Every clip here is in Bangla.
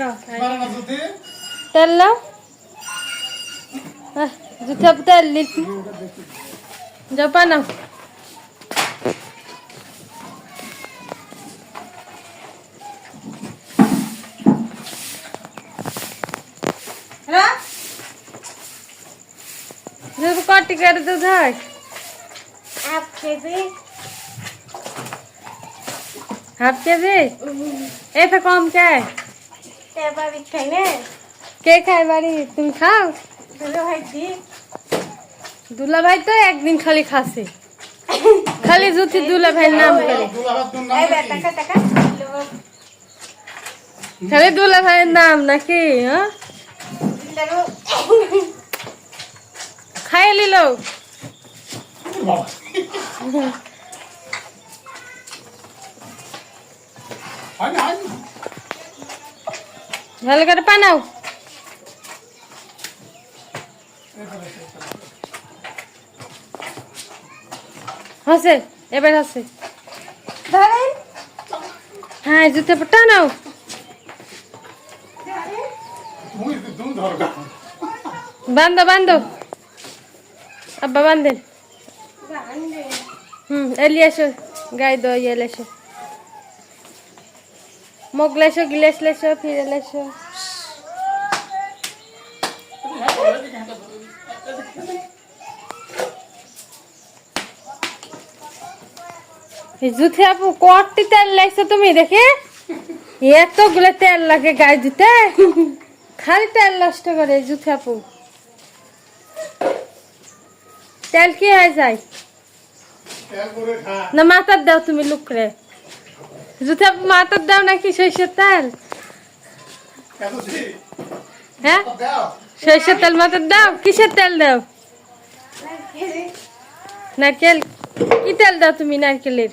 পারে না যদি তেল নাও আহ, জুথা তেল লিট যাও বানাও যদি কটি করে দুধ হয় হাফ কেজি হাফ কেজি এটা কম কে খায় বাড়ি? তুমি খাও? দুলো ভাইজি দুলা ভাই তো একদিন খালি খাসে খালি জুতি দুলা ভাইয়ের নাম করে খালি দুলা ভাইয়ের নাম নাকি হ্যাঁ? খাই লিল বাবা। হয় না, ভালো করে পানাও হাসে এবার হাসে। ধরেন। হ্যাঁ জুতে টানাও। বান্ধো বান্ধো। আব্বা বান্ধেন। হুম এলি এসো গাই দো লেসো মগ লেসো গিলেস লেসো ফিরে লেসো। জুথে আপু কটি তেল লাগছে তুমি দেখে। এতগুলো তেল লাগে গায়ে দিতে খালি তেল নষ্ট করে জুথে আপু। তেল কি হয়ে যায়। না মাথার দাও তুমি লুকরে। জুথে আপু মাথার দাও নাকি সরষের তেল? হ্যাঁ? দাও। সরষের তেল মাথার দাও কিসের তেল দাও? নারকেল। কি তেল দাও তুমি নারকেলের?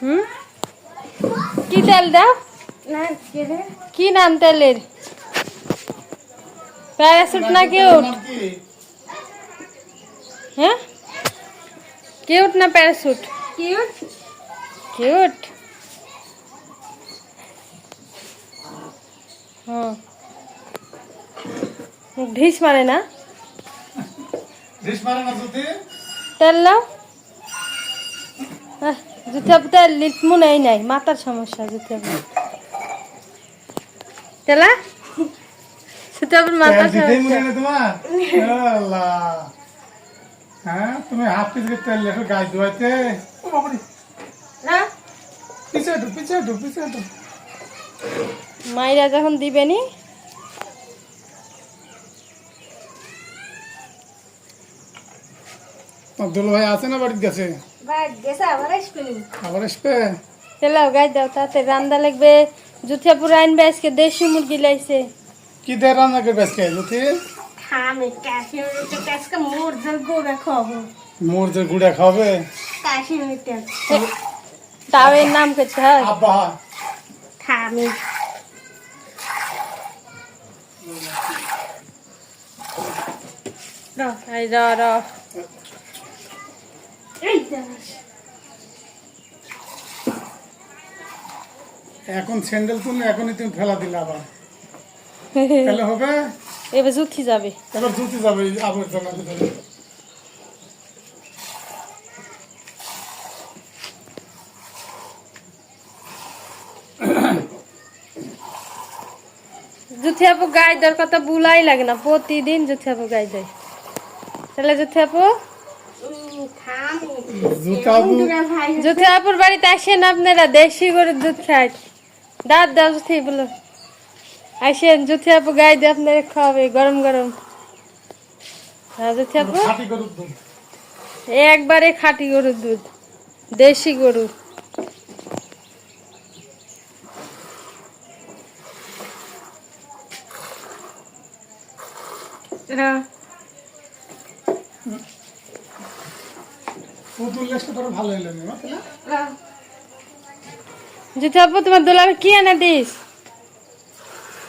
হুম? কি তেল দাও? কি নাম তেলের? প্যারাসুট না কিউট? হ্যাঁ? কিউট না প্যারাসুট? কিউট? কিউট। হুম। ঢিস মানে না? ঢিস মারে না যদি? তেল নাও। জুতা তেল লিট মনেই নাই মাথার সমস্যা জুতা তেলা? জুতা মাথার তেল দিতেই মনে নেই তোমার? আল্লাহ। হ্যাঁ, তুমি হাফ কেজি তেল লেখো গায়ে ধোয়াইতে। ও বাবারে, মাইরা যখন দিবেনি তোমার দুলো ভাই আছে না বাড়িতে গেছে আবার আসবে আবার আসবে? তেলাও গাই দাও তাতে রান্দা লাগবে জুথিয়া পুরো আনবে আজকে দেশি মুরগি লাইছে। কি দিয়ে রান্না করবে আজকে কাশ্মীরি আজকে গোড়া খাব গুড়া খাবে কাশ্মীরি তেল তাও এর নাম করতে হয়। এই র র এখন স্যান্ডেল তুললে এখনই তুমি ফেলা দিলে আবার। তাহলে হবে? এবার জুথি যাবে। এবার জুতি যাবে এই জুথি আপু গাই দেওয়ার কথা বুলাই লাগে না প্রতিদিন জুথি আপু গাই দেয় তাহলে জুথি আপু? জুথি আপুর বাড়িতে আসেন আপনারা দেশি গরুর দুধ খায় দাঁত দাও জুথি বলো। আসেন জুথি আপু গাই দিয়ে আপনারা খাওয়াবে গরম গরম। হ্যাঁ জুথি আপু? খাটি গরুর দুধ। একবারে খাঁটি গরুর দুধ দেশি গরু পুতুল লেসটা তোর ভালো হইল না তাহলে আপু তোমার দোলাবে কি এনে দিস?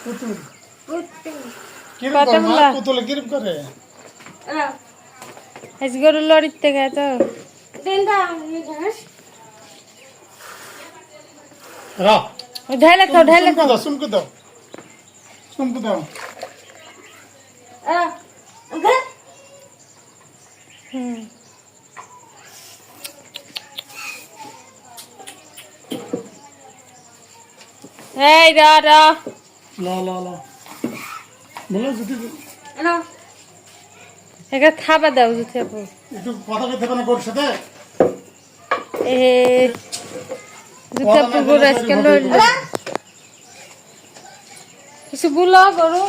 পুতুল? পুতুলে। কিরম করে আজ গরু লড়ির থেকে তো ঢাইলে খাও ঢাইলে খাও দাও। সুমকে দাও। সুমকে দাও হুম। এই রা রা লা লা লা। বলো যদি এলো। একে খাবার দাও জুথি আপু। একটু কথা কইতে পারে গোর সাথে? এ জুথি আপু গরু আজকে লইল। কিছু বুলো গরু?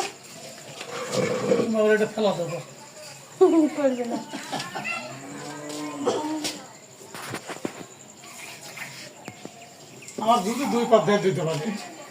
তুমি আবার এটা ফেলা দেবো করবে না। আমার দুটো দুই দিয়ে দিতে পারে।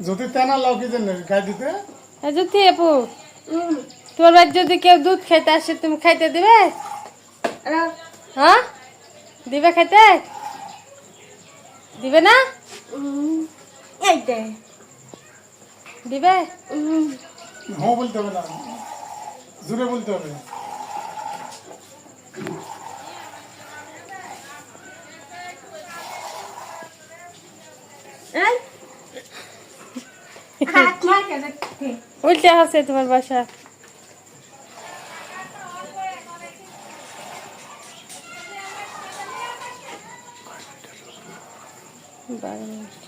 যদি তেনা লাও কি জানে গাই দিতে? এ জুথি আপু তোমার বাড়ি যদি কেউ দুধ খাইতে আসে তুমি খাইতে দিবে। হ্যাঁ? দিবে খাইতে? দিবে না? দিবে? হ্যাঁ বলতে হবে না। জোরে বলতে হবে। উল্টা আছে তোমার বাসা। বারো মিনিট।